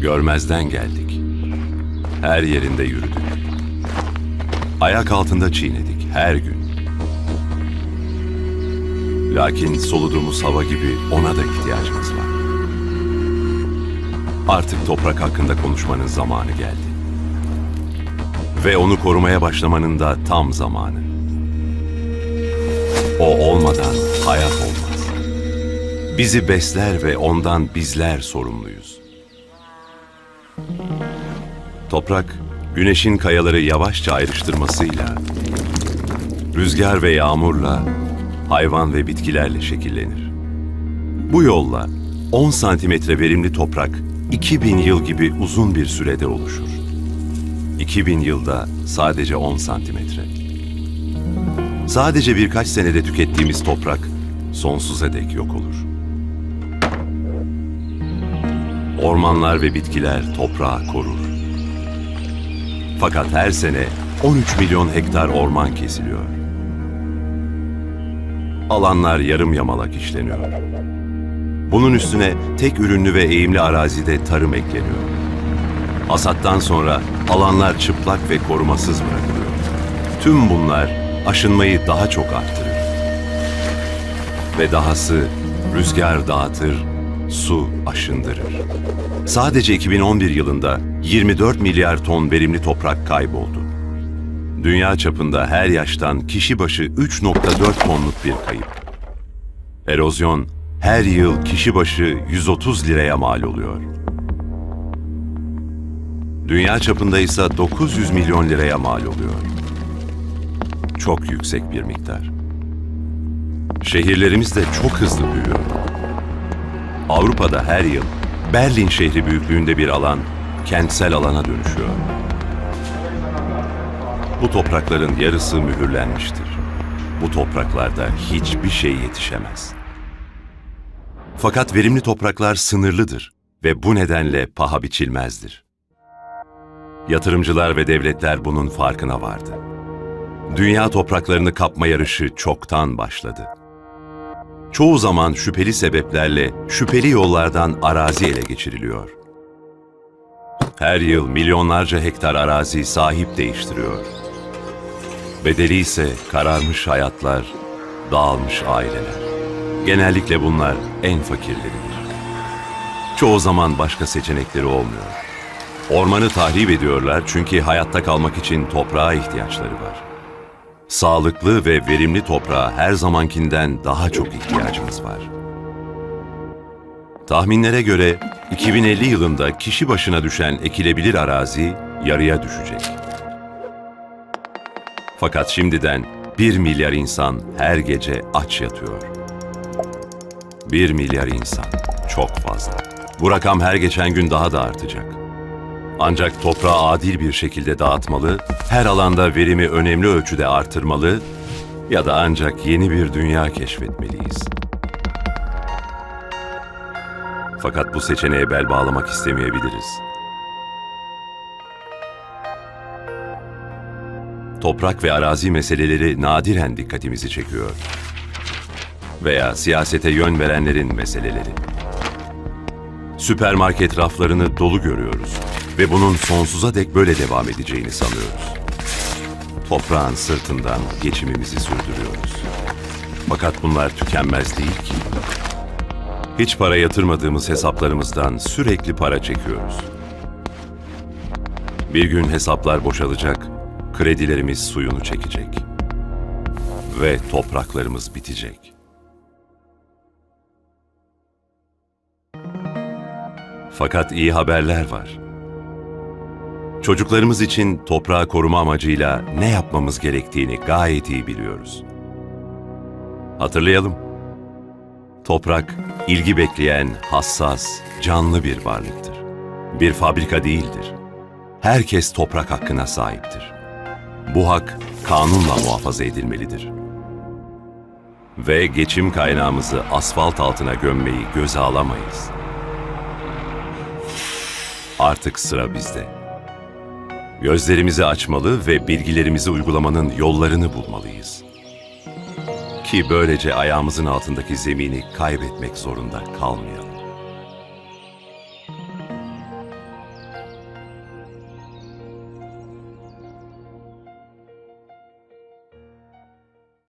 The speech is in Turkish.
Görmezden geldik. Her yerinde yürüdük. Ayak altında çiğnedik her gün. Lakin soluduğumuz hava gibi ona da ihtiyacımız var. Artık toprak hakkında konuşmanın zamanı geldi. Ve onu korumaya başlamanın da tam zamanı. O olmadan hayat olmaz. Bizi besler ve ondan bizler sorumluyuz. Toprak, güneşin kayaları yavaşça ayrıştırmasıyla, rüzgar ve yağmurla, hayvan ve bitkilerle şekillenir. Bu yolla 10 santimetre verimli toprak 2000 yıl gibi uzun bir sürede oluşur. 2000 yılda sadece 10 santimetre. Sadece birkaç senede tükettiğimiz toprak sonsuza dek yok olur. Ormanlar ve bitkiler toprağı korur. Fakat her sene 13 milyon hektar orman kesiliyor. Alanlar yarım yamalak işleniyor. Bunun üstüne tek ürünlü ve eğimli arazide tarım ekleniyor. Hasattan sonra alanlar çıplak ve korumasız bırakılıyor. Tüm bunlar aşınmayı daha çok arttırır. Ve dahası rüzgar dağıtır, su aşındırır. Sadece 2011 yılında 24 milyar ton verimli toprak kayboldu. Dünya çapında her yaştan kişi başı 3.4 tonluk bir kayıp. Erozyon her yıl kişi başı 130 liraya mal oluyor. Dünya çapında ise 900 milyon liraya mal oluyor. Çok yüksek bir miktar. Şehirlerimiz de çok hızlı büyüyor. Avrupa'da her yıl Berlin şehri büyüklüğünde bir alan kentsel alana dönüşüyor. Bu toprakların yarısı mühürlenmiştir. Bu topraklarda hiçbir şey yetişemez. Fakat verimli topraklar sınırlıdır ve bu nedenle paha biçilmezdir. Yatırımcılar ve devletler bunun farkına vardı. Dünya topraklarını kapma yarışı çoktan başladı. Çoğu zaman şüpheli sebeplerle şüpheli yollardan arazi ele geçiriliyor. Her yıl milyonlarca hektar arazi sahip değiştiriyor. Bedeli ise kararmış hayatlar, dağılmış aileler. Genellikle bunlar en fakirleridir. Çoğu zaman başka seçenekleri olmuyor. Ormanı tahrip ediyorlar çünkü hayatta kalmak için toprağa ihtiyaçları var. Sağlıklı ve verimli toprağa her zamankinden daha çok ihtiyacımız var. Tahminlere göre 2050 yılında kişi başına düşen ekilebilir arazi yarıya düşecek. Fakat şimdiden 1 milyar insan her gece aç yatıyor. 1 milyar insan çok fazla. Bu rakam her geçen gün daha da artacak. Ancak toprağı adil bir şekilde dağıtmalı, her alanda verimi önemli ölçüde artırmalı ya da ancak yeni bir dünya keşfetmeliyiz. Fakat bu seçeneğe bel bağlamak istemeyebiliriz. Toprak ve arazi meseleleri nadiren dikkatimizi çekiyor. Veya siyasete yön verenlerin meseleleri. Süpermarket raflarını dolu görüyoruz ve bunun sonsuza dek böyle devam edeceğini sanıyoruz. Toprağın sırtından geçimimizi sürdürüyoruz. Fakat bunlar tükenmez değil ki. Hiç para yatırmadığımız hesaplarımızdan sürekli para çekiyoruz. Bir gün hesaplar boşalacak, kredilerimiz suyunu çekecek. Ve topraklarımız bitecek. Fakat iyi haberler var. Çocuklarımız için toprağı koruma amacıyla ne yapmamız gerektiğini gayet iyi biliyoruz. Hatırlayalım. Toprak, ilgi bekleyen, hassas, canlı bir varlıktır. Bir fabrika değildir. Herkes toprak hakkına sahiptir. Bu hak kanunla muhafaza edilmelidir. Ve geçim kaynağımızı asfalt altına gömmeyi göze alamayız. Artık sıra bizde. Gözlerimizi açmalı ve bilgilerimizi uygulamanın yollarını bulmalıyız. Ki böylece ayağımızın altındaki zemini kaybetmek zorunda kalmayalım.